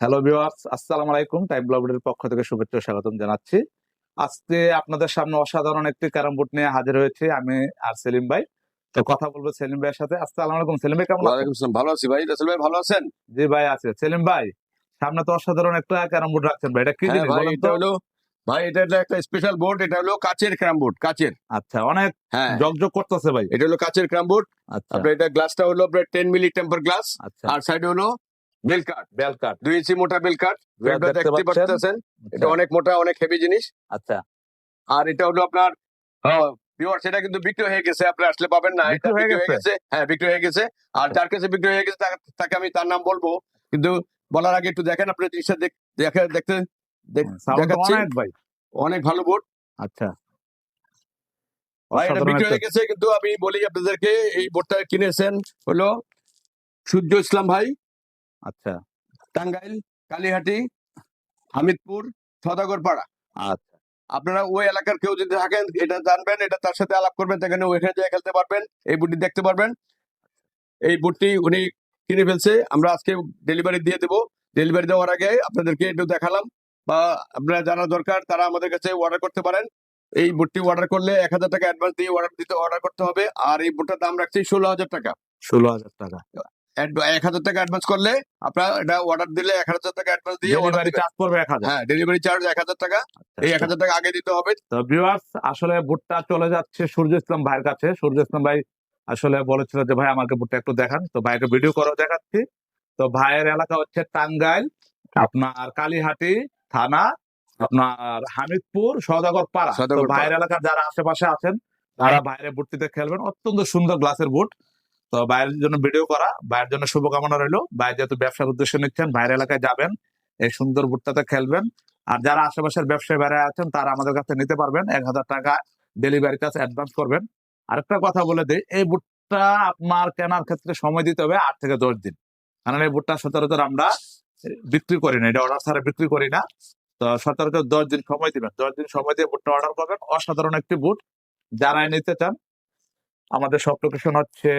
Hello viewers আসসালামু আলাইকুম time ব্লগের পক্ষ থেকে শুভেচ্ছা স্বাগতম জানাচ্ছি। আজকে আপনাদের সামনে অসাধারণ একটি ক্যারাম বোর্ড নিয়ে হাজির হয়েছে আমি আর সেলিম ভাই। তো কথা বলব সেলিম ভাইয়ের সাথে। আসসালামু আলাইকুম। সেলিম ভাই কেমন আছেন? ভালো আছি ভাই। রাসেল ভাই ভালো আছেন? জি ভাই আছে। সেলিম ভাই সামনে তো অসাধারণ একটা ক্যারাম বোর্ড রাখছেন ভাই। এটা কি হ্যাঁ জিনিস বলেন এটা তো? হলো ভাই এটা একটা স্পেশাল বোর্ড এটা হলো কাচের ক্যারাম বোর্ড। কাচের। আচ্ছা অনেক হ্যাঁ। জগজগ করতেছে ভাই। এটা হলো কাচের ক্রাম বোর্ড। আচ্ছা। আপনার এটা গ্লাসটা হলো আপনার টেন মিলি টেম্পার গ্লাস আচ্ছা। আর সাইডে হলো বেল কাট বেল কাট দুই ইঞ্চি মোটা বেল কাট দেখতে দেখতে পাচ্ছেন? এটা অনেক মোটা অনেক হেভি জিনিস। আচ্ছা। আর এটা হলো আপনার পিওর সেটা কিন্তু বিক্রি হয়ে গেছে আপনি আসলে পাবেন না এটা বিক্রি হয়ে গেছে? হ্যাঁ বিক্রি হয়ে গেছে। আর যার কাছে বিক্রি হয়ে গেছে তাকে- আমি তার নাম বলব। কিন্তু বলার আগে একটু দেখেন আপনি জিনিসটা দেখ- দেখে দেখতে দেখাচ্ছি। অনেক ভাই। অনেক ভালো বোর্ড আচ্ছা। ভাই এটা বিক্রি হয়ে গেছে কিন্তু আমি বলি আপনাদেরকে এই বোর্ডটা কিনেছেন হলো সূর্য ইসলাম ভাই। আচ্ছা। টাঙ্গাইল কালীহাটি হামিদপুর সদাগর পাড়া আচ্ছা। আপনারা ওই এলাকার কেউ যদি থাকেন এটা জানবেন এটা তার সাথে আলাপ করবেন সেখানে ওইখানে যেয়ে খেলতে পারবেন এই বুটটি দেখতে পারবেন। এই বুটটি উনি কিনে ফেলছে আমরা আজকে ডেলিভারি দিয়ে দেবো। ডেলিভারি দেওয়ার আগে আপনাদেরকে একটু দেখালাম বা আপনারা জানা দরকার তারা আমাদের কাছে অর্ডার করতে পারেন। এই বুটটি অর্ডার করলে এক হাজার টাকা অ্যাডভান্স দিয়ে অর্ডার দিতে অর্ডার করতে হবে আর এই বুটটার দাম রাখছি ষোলো হাজার টাকা। ষোলো হাজার টাকা। এক হাজার টাকা অ্যাডভান্স করলে আপনারা এটা অর্ডার দিলে এক হাজার টাকা অ্যাডভান্স দিয়ে ডেলিভারি চার্জ পড়বে এক হাজার। হ্যাঁ ডেলিভারি চার্জ এক হাজার টাকা। এই এক হাজার টাকা আগে দিতে হবে। তো ভিউয়ার্স আসলে বুটটা চলে যাচ্ছে সূর্য ইসলাম ভাইয়ের কাছে। সূর্য ইসলাম ভাই আসলে বলেছিল যে ভাই আমাকে বুটটা একটু দেখান। তো ভাইকে ভিডিও করে দেখাচ্ছি। তো ভাইয়ের এলাকা হচ্ছে টাঙ্গাইল আপনার কালীহাটি থানা আপনার হামিদপুর সদাগর পাড়া। ভাইয়ের এলাকার যারা আশেপাশে আছেন তারা বাইরে বুটটিতে খেলবেন। অত্যন্ত সুন্দর গ্লাসের বুট তো বাইরের জন্য ভিডিও করা ভাইয়ের জন্য শুভকামনা রইল। ভাই যেহেতু ব্যবসার উদ্দেশ্যে নিচ্ছেন, বাইরের এলাকায় যাবেন, এই সুন্দর বুটটাতে খেলবেন। আর যারা আশেপাশের ব্যবসায়ী বাইরে আছেন, তারা আমাদের কাছে নিতে পারবেন। এক হাজার টাকা ডেলিভারি চার্জ অ্যাডভান্স করবেন। আরেকটা কথা বলে দিই, এই বুটটা আপনার কেনার ক্ষেত্রে সময় দিতে হবে আট থেকে দশ দিন। কারণ এই বুটটা সচরাচর আমরা বিক্রি করি না, এটা অর্ডার ছাড়া বিক্রি করি না। তো সচরাচর দশ দিন সময় দিবেন। দশ দিন সময় দিয়ে বুটটা অর্ডার করবেন। অসাধারণ একটি বুট। যারাই নিতে চান আমাদের সব লোকেশন হচ্ছে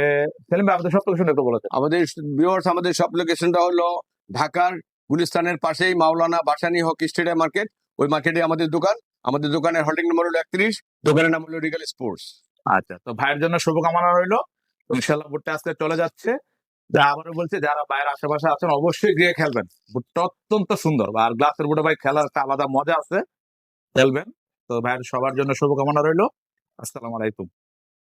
সেলিম ভাই আমাদের সব লোকেশন একটু বলেছেন আমাদের ভিউয়ার্স আমাদের সব লোকেশনটা হলো ঢাকার গুলিস্তানের পাশেই Maulana Bhasani hockey stadium market. ওই মার্কেটে আমাদের দোকান। আমাদের দোকানের হোল্ডিং নম্বর হলো একত্রিশ। দোকানের নাম হলো রিগাল স্পোর্টস আচ্ছা তো ভাইয়ের জন্য শুভকামনা রইল। ইনশাল্লাহ বুটটা আজকে চলে যাচ্ছে। যা আবারও বলছি যারা বাইরের আশেপাশে আছেন অবশ্যই গিয়ে খেলবেন। বুটটা অত্যন্ত সুন্দর। আর গ্লাসের বুটে ভাই খেলার একটা আলাদা মজা আছে। খেলবেন। তো ভাইয়ের সবার জন্য শুভকামনা রইল। আসসালামু আলাইকুম।